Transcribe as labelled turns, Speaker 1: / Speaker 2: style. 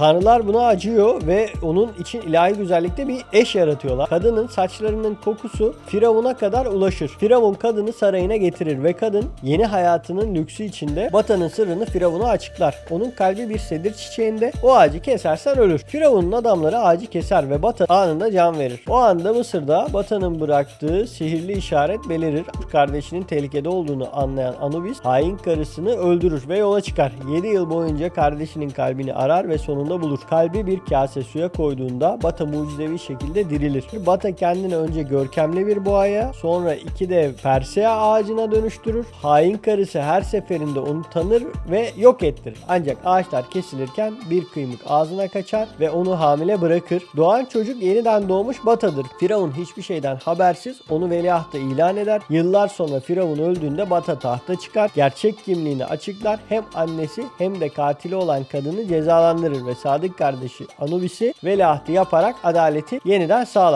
Speaker 1: Tanrılar buna acıyor ve onun için ilahi güzellikte bir eş yaratıyorlar. Kadının saçlarının kokusu Firavun'a kadar ulaşır. Firavun kadını sarayına getirir ve kadın yeni hayatının lüksü içinde Bata'nın sırrını Firavun'a açıklar. Onun kalbi bir sedir çiçeğinde o ağacı kesersen ölür. Firavun'un adamları ağacı keser ve Bata anında can verir. O anda Mısır'da Bata'nın bıraktığı sihirli işaret belirir. Kardeşinin tehlikede olduğunu anlayan Anubis hain karısını öldürür ve yola çıkar. 7 yıl boyunca kardeşinin kalbini arar ve sonunda bulur. Kalbi bir kase suya koyduğunda Bata mucizevi şekilde dirilir. Bata kendini önce görkemli bir boğaya sonra iki dev persea ağacına dönüştürür. Hain karısı her seferinde onu tanır ve yok ettirir. Ancak ağaçlar kesilirken bir kıymık ağzına kaçar ve onu hamile bırakır. Doğan çocuk yeniden doğmuş Bata'dır. Firavun hiçbir şeyden habersiz onu veliahtı ilan eder. Yıllar sonra Firavun öldüğünde Bata tahta çıkar. Gerçek kimliğini açıklar. Hem annesi hem de katili olan kadını cezalandırır ve sadık kardeşi Anubis'i veliahtı yaparak adaleti yeniden sağlar.